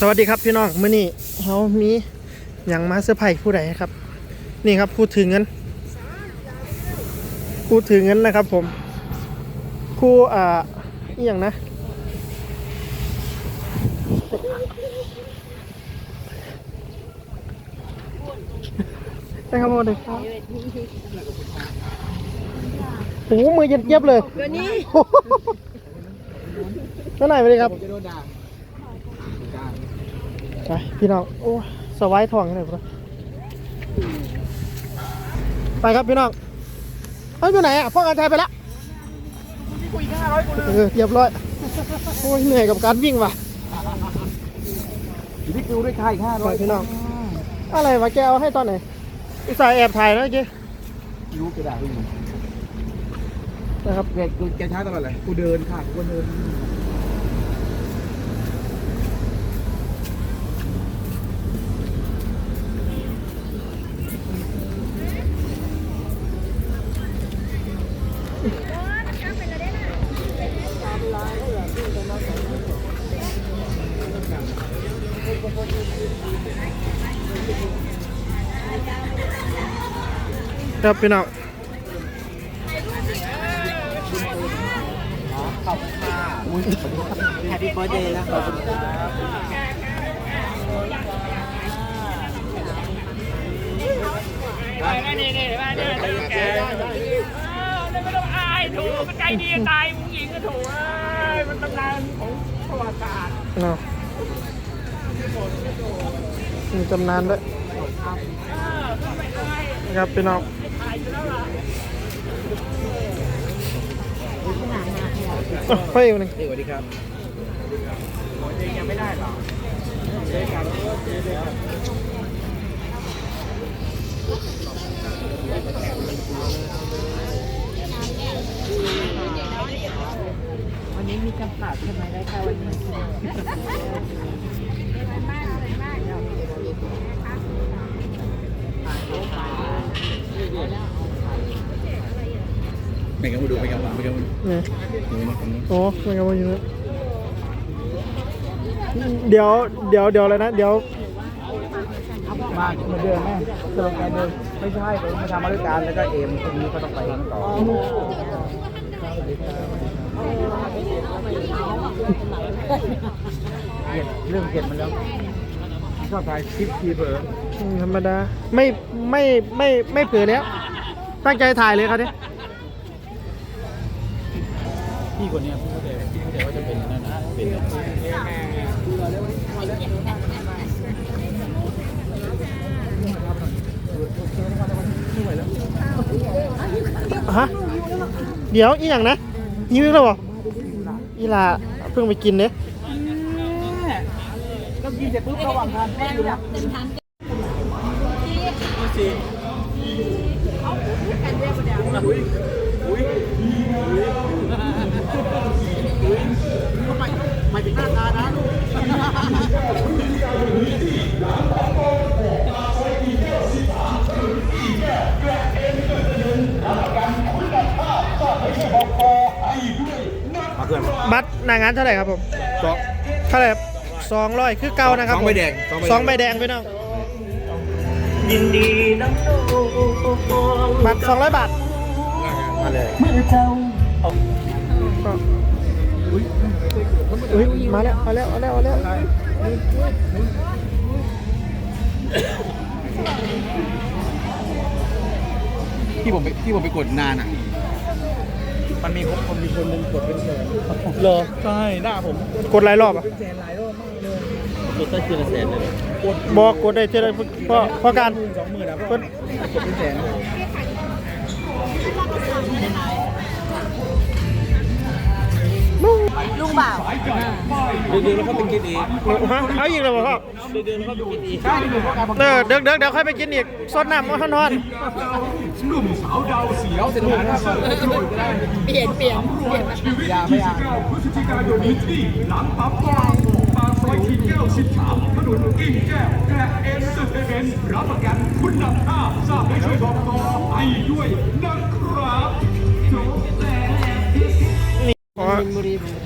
สวัสดีครับพี่น้องมื้อนี้เขามีอย่างมาเซอร์ไพรส์ผู้ใดครับ นี่ครับผู้ถือเงินผู้ถือเงินนะครับผมผู้อ่าอหย่างนะ ได้ครับผมเลยครับโอ้โหมือเย็นเจี๊ยบเลยตัวนี้เท่าไหร่ไปเลยครับจะโดนด่า ไปพี่น้องโอ้ยสวายทองกันเลยพวกเราไปครับพี่น้องเอ้ยอยู่ไหนอะพ่อการชัยไปแล้วคุยห้าร้อยกูเลยเออเรียบร้อยโอ้ยเหนื่อยกับการวิ่งว่ะอยู่ที่คิวด้วยค่าอีกห้าร้ไปอยพี่น้องอะไรวะแกเอาให้ตอนไหนอุตส่าห์แอบถ่ายนะเมื่อกี้รู้กระดาษพี่นะครับแกกูแกช้าตลอดเลยกูเดินค่ะกูก็เดิน ครับพี่น้องแฮปปี้เบิร์ดเดย์นะครับนี่นี่มาเนี่ยแกไม่ต้องอายถูกมันใจดีตายมึงหญิงก็ถูกมันตำนานของประวัติศาสตร์เนาะมีจำนานด้วยครับพี่น้องไปอีกหนึ่งสวัสดีครับยังไม่ได้หรอ เป็นกันมาดูเป็นกันมาเป็นกันมาดูนี่ดูมาฝั่งนู้นโอ้ไม่กันว่าอยู่นะเดี๋ยวเดี๋ยวเดี๋ยวอะไรนะ เดี๋ยวมาเหมือนเดิมแม่สโลแกนเดิมไม่ใช่ผมมาทำมาด้วยกันแล้วก็เอ็มคนนี้ก็ต้องไปต่อเกลียดเรื่องเกลียดมันแล้ว ชอบถ่ายคลิปทีเบอร์อืมธรรมดา ไม่ไม่ไม่ไม่เผื่อแล้ว ตั้งใจถ่ายเลยครับเนี่ยพี่คนเนี้ยพี่เข้าใจพี่เข้าใจว่าจะเป็นนั่นนะเป็นฮะเดี๋ยวอีหยังนะยิ้มแล้วเหรออีหลาเพิ่งไปกินเนี่ย ก็กินเสร็จปุ๊บระหว่างทางก็อยู่นะอุ้ยอุ้ยอุ้ยทำไมหมายถึงหน้าตานะลูกมาเพื่อนบัตรหนางานเท่าไหร่ครับผมสองเท่าไหร่ครับ สองร้อยคือเก่านะครับสองใบผมแดงสองใบแดงพี่น้องยินดีน้ำโตบัตรสองร้อยบาทมาเลยเมื่อเจ้าก็อุ้ยมาแล้วมาแล้วมาแล้วมาแล้วที่ผมไปที่ผมไปกดนานอะ มันมีคนคนมีคนหนึงกดเป็นแสนเหรอใช่หน้าผมกดหลายรอบอะเป็นแสนหลายรอบมากเลยกดตั้งคืนละแสนเลยกดบอกกดได้เท่าไหรเพราะเพราะการหมื่นสองหมื่นนะกดกดเป็นแสน ลุงบ่าวดึงๆแล้วเขาไปกินเองฮะเอาอีกแล้วเหรอพ่อดึงๆแล้วเขาไปกินเองใช่ดึงๆเพราะการผมเออเด็กเด็กเดี๋ยวค่อยไปกินอีกซดน้ำมันนอนหนุ่มสาวดาวเสียวเสร็จแล้วนะครับเปลี่ยนเปลี่ยนเปลี่ยนยาไม่ยาพฤศจิกายนนี้ที่หลังปั๊มปตทปากซอยทีแก้ว13ถนนกิ่งแก้วแกระเอ็นเตอร์เทนเมนต์รับประกันคุณภาพทราบให้ช่วยบอกต่อให้ด้วยนะครับอ๋อบุรีผมไปแต่ไม่เจอมาครั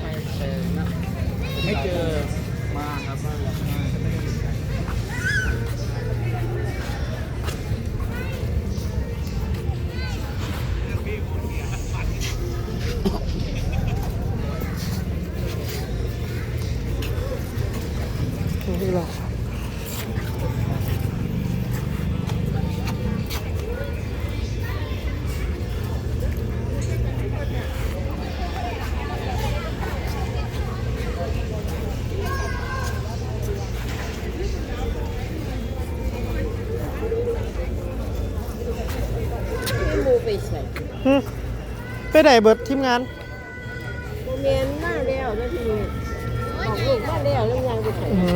Thank you. ฮึไปไหนเบิดทีมงานโรงเรียนมาแล้วแล้วทีนี้ออกลูกมาแล้วแล้วยังไปใส่ อื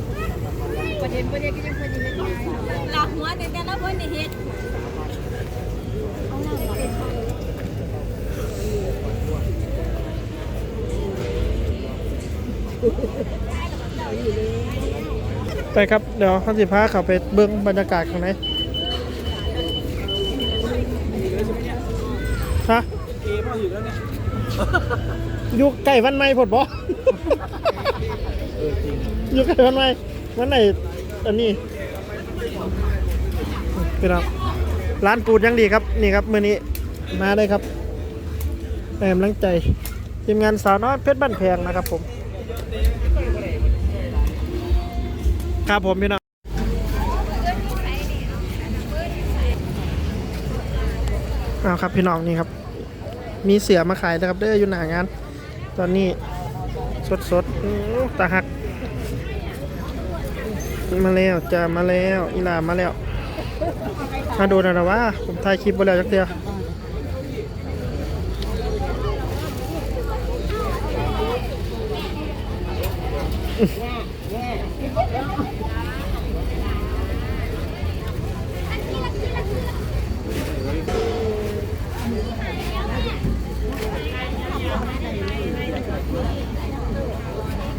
ประเด็นประเด็นก็ยังประเด็นไม่ได้หลักหัวแต่แต่ละคนนี่เฮ็ดไปครับเดี๋ยวข้าสิพาเขาไปเบื้องบรรยากาศข้างในฮะอยู่ใกล้วันใหม่ผดบ่อยู่ใกล้วันใหม่ วันไหนอันนี้พี่น้องร้านปูดยังดีครับนี่ครับมื้อนี้มาได้ครับให้กำลังใจทีมงานสาวน้อยเพชรบ้านแพงนะครับผม ครับผมพี่น้องเอาครับพี่น้องนี่ครับ มีเสือมาขายนะครับเด้ออยู่หน้างาน ตอนนี้สดสดๆตาหัก มาแล้วจะมาแล้วอีลามาแล้วมาดูหนะนะว่าผมถ่ายคลิปไปแล้วจักเดียว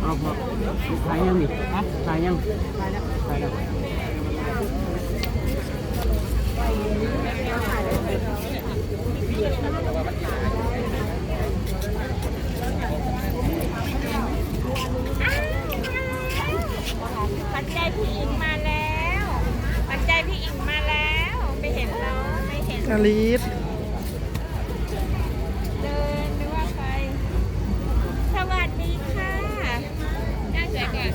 เอาพอขายยังนี่ฮะขายยังขายแล้วขายแล้ว ปัจจัยพี่อิงมาแล้วปัจจัยพี่อิงมาแล้วไม่เห็นเราไม่เห็น กา ลีดเดินนึกว่าใครสวัสดีค่ะย่าสวยก่อน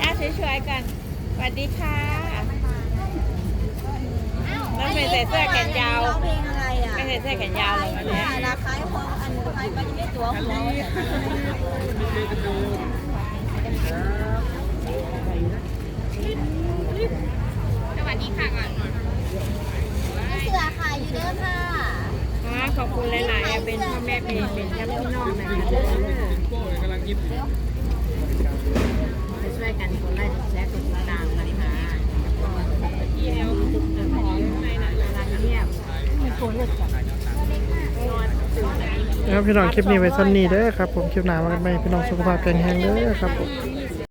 ย่าสวยๆก่อนสวัสดีค่ะแล้วไม่ใส่เสื้อแขนยาวร้องเพลงอะไรอะไม่ใส่เสื้อแขนยาวเลยวันนี้ราคายของอันขายไปที่ไม่ตัวหัวสวัสดีค่ะก่อน เสือขายอยู่เด้อค่ะอ่าขอบคุณหลายๆเป็นพ่อแม่เป็นเป็นญาติพี่น้องนะคะเด้อไปช่วยกันคนไล่แชร์กดติดตามกันค่ะที่เอลขอในร้านเงียบคนเลือกก่อนนะครับพี่น้องคลิปนี้ไว้สั้นนี้เด้อครับผมคลิปหน้ามากันใหม่พี่น้องสุขภาพแข็งแรงเด้อครับผม